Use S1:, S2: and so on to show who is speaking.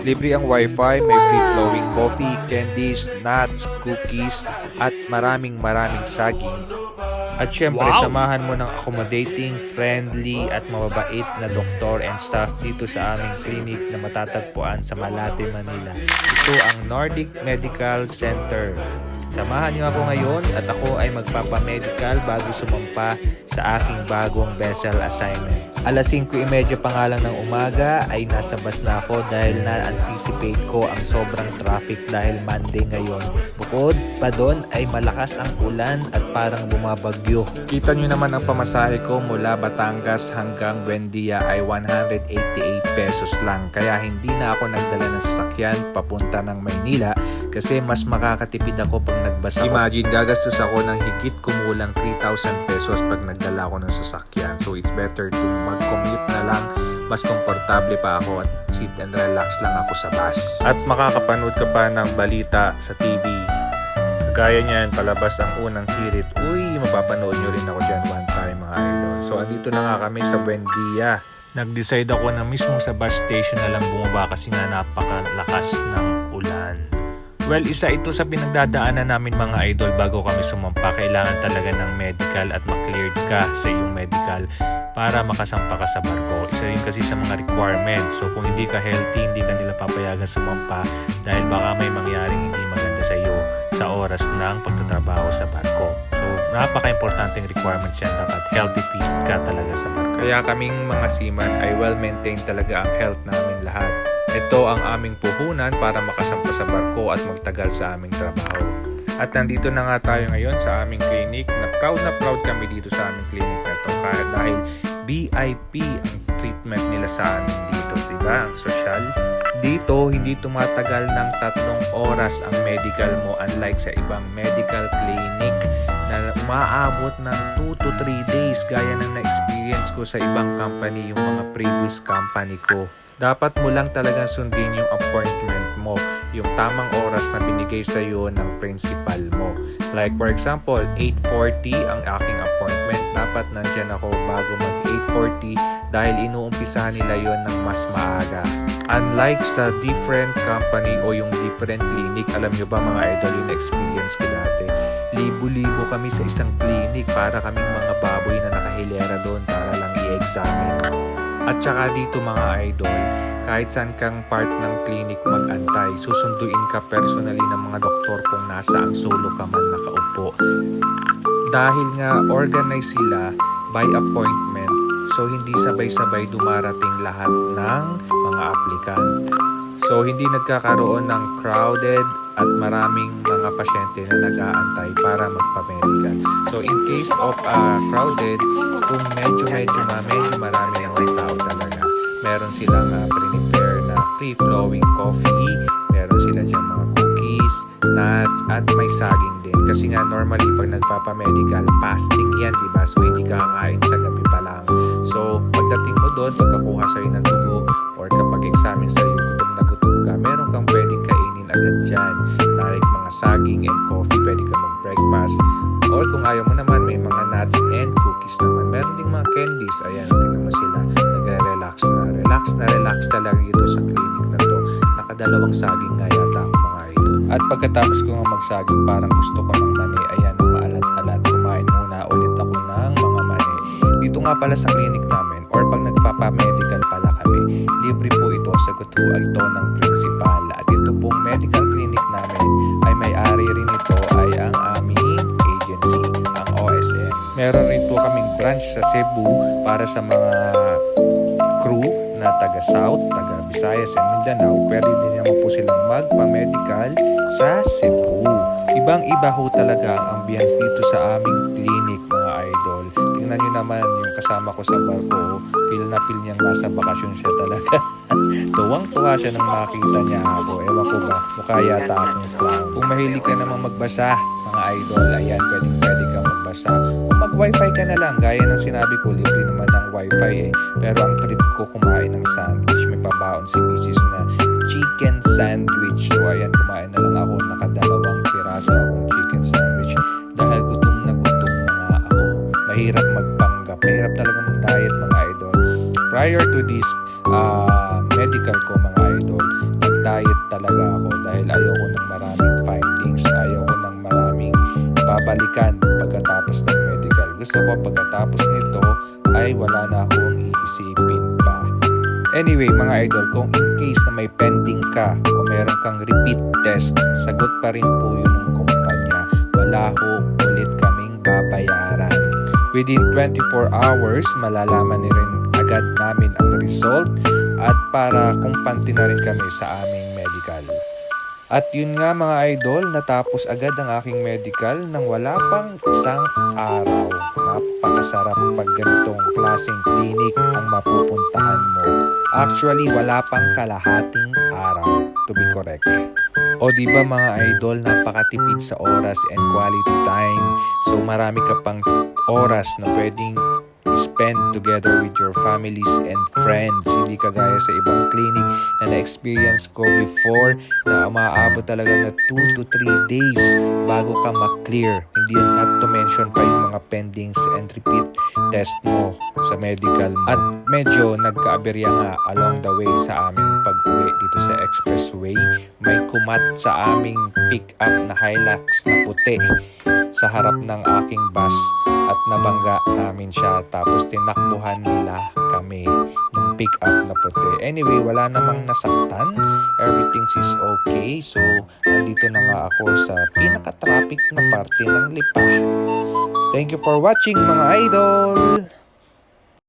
S1: Libre ang wifi, may free-flowing coffee, candies, nuts, cookies, at maraming maraming saging. At syempre, samahan mo ng accommodating, friendly, at mababait na doktor and staff dito sa aming clinic na matatagpuan sa Malate, Manila. Ito ang Nordic Medical Center. Samahan niyo ako ngayon at ako ay magpapamedical bago sumampa sa aking bagong vessel assignment. Alas 5.30 pa nga lang ng umaga ay nasa bus na ako dahil na-anticipate ko ang sobrang traffic dahil Monday ngayon. Bukod pa doon ay malakas ang ulan at parang bumabagyo. Kita nyo naman ang pamasahe ko mula Batangas hanggang Buendia ay 188 pesos lang. Kaya hindi na ako nagdala ng sasakyan papunta ng Maynila kasi mas makakatipid ako pag nagbas ako. Imagine, gagastos ako ng higit kumulang 3,000 pesos pag nagdala ako ng sasakyan. So it's better to mag-commute na lang. Mas komportable pa ako at sit and relax lang ako sa bus. At makakapanood ka pa ng balita sa TV. Kagaya niyan, palabas ang unang hirit. Uy, mapapanood nyo rin ako dyan one time mga idol. So, andito na nga kami sa Buendia. Nag-decide ako na mismo sa bus station na lang bumaba kasi nga napakalakas ng ulan. Well, isa ito sa pinagdadaanan namin mga idol bago kami sumampa. Kailangan talaga ng medical at makleared ka sa iyong medical para makasampa ka sa barko. Isa rin kasi sa mga requirements. So kung hindi ka healthy, hindi ka nila papayagan sumampa dahil baka may mangyaring hindi maganda sa iyo sa oras ng pagtatrabaho sa barko. So napaka-importanting requirements yan. Dapat healthy fit ka talaga sa barko. Kaya kaming mga seaman ay well-maintained talaga ang health namin lahat. Ito ang aming puhunan para makasampa sa barko at magtagal sa aming trabaho. At nandito na nga tayo ngayon sa aming clinic na proud na proud kami dito sa aming clinic na to dahil VIP ang treatment nila sa amin dito, di ba? Ang social. Dito, hindi tumatagal ng tatlong oras ang medical mo unlike sa ibang medical clinic na umaabot ng 2 to 3 days gaya ng na-experience ko sa ibang company, yung mga previous company ko. Dapat mo lang talagang sundin yung appointment mo, yung tamang oras na binigay sa iyo ng principal mo. Like for example, 8.40 ang aking appointment. Dapat nandyan ako bago mag 8.40 dahil inuumpisahan nila yon ng mas maaga. Unlike sa different company o yung different clinic, alam nyo ba mga idol yung experience ko dati? Libo-libo kami sa isang clinic para kaming mga baboy na nakahilera doon para lang i-examine. At saka dito mga idol, kahit saan kang part ng clinic mag-antay, susunduin ka personally ng mga doktor kung nasa ang solo ka man nakaupo. Dahil nga organize sila by appointment, so hindi sabay-sabay dumarating lahat ng mga applicant. So hindi nagkakaroon ng crowded at maraming mga pasyente na nag-aantay para magpa-medical. So in case of uh, crowded, kung medyo medyo na medyo marami ng may tao meron silang uh, prepare na free-flowing coffee, meron sila dyan mga cookies, nuts, at may saging din. Kasi nga normally pag nagpapa-medical, fasting yan, di ba? So hindi ka kakain sa gabi pa lang. So pagdating mo doon, pagkakuha sa'yo ng dugo, or kapag examine sa'yo, gutom na gutom ka, meron kang pwedeng kainin agad dyan. Like mga saging and coffee, pwede ka mag-breakfast. Or kung ayaw mo naman, may mga nuts and cookies naman. Meron ding mga candies. Ayan, tingnan Relax na relax talaga ito sa clinic na to. Nakadalawang saging nga yata ako mga idol. At pagkatapos ko nga magsaging, parang gusto ko ng mani. Ayan, maalat-alat. Kumain muna ulit ako ng mga mani. Dito nga pala sa clinic namin, or pag nagpapa-medical pala kami, libre po ito sa kuto ito ng principal. At ito pong medical clinic namin ay may-ari rin ito ay ang aming agency, ang OSM. Meron rin po kaming branch sa Cebu para sa mga taga South, taga Visayas and Mindanao. Pwede din naman po silang magpa-medical sa Cebu. Ibang-iba ho talaga ang ambience dito sa aming clinic mga idol. Tingnan nyo naman yung kasama ko sa barko. Feel na feel niyang nasa bakasyon siya talaga. Tuwang-tuwa siya nang makita niya ako. Ewan ko ba, mukha yata akong clown. Kung mahilig ka namang magbasa, mga idol, ayan, pwede magbasa. Kung mag-wifi ka na lang, gaya ng sinabi ko, libre naman ng wifi eh. Pero ang trip ko kumain ng sandwich, may pabaon si misis na chicken sandwich. So ayan, kumain na lang ako, nakadalawang piraso akong chicken sandwich. Dahil gutom na gutom na nga ako. Mahirap magpanggap, mahirap talaga mag-diet mga idol. Prior to this uh, medical ko mga idol, talaga ako dahil ayoko ng maraming findings, ayoko ng maraming babalikan pagkatapos ng medical. Gusto ko pagkatapos nito ay wala na akong iisipin pa. Anyway, mga idol, kung in case na may pending ka o meron kang repeat test, sagot pa rin po yun ng kumpanya. Wala ho ulit kaming babayaran. Within 24 hours, malalaman ni rin agad namin ang result at para kumpanti na rin kami sa aming medical. At yun nga mga idol, natapos agad ang aking medical nang wala pang isang araw. Napakasarap pag ganitong klaseng clinic ang mapupuntahan mo. Actually, wala pang kalahating araw, to be correct. O di ba mga idol, napakatipid sa oras and quality time. So marami ka pang oras na pwedeng spend together with your families and friends. Hindi kagaya sa ibang clinic na na-experience ko before na umaabot talaga na 2 to 3 days bago ka ma-clear. Hindi not to mention pa yung mga pendings and repeat test mo sa medical. At medyo nagkaaberya nga along the way sa aming pag-uwi dito sa expressway. May kumat sa aming pick-up na Hilux na puti sa harap ng aking bus at nabangga namin siya tapos tinakbuhan nila kami ng pick up na puti. Anyway, wala namang nasaktan. Everything is okay. So, andito na nga ako sa pinaka-traffic na parte ng Lipa. Thank you for watching mga idol!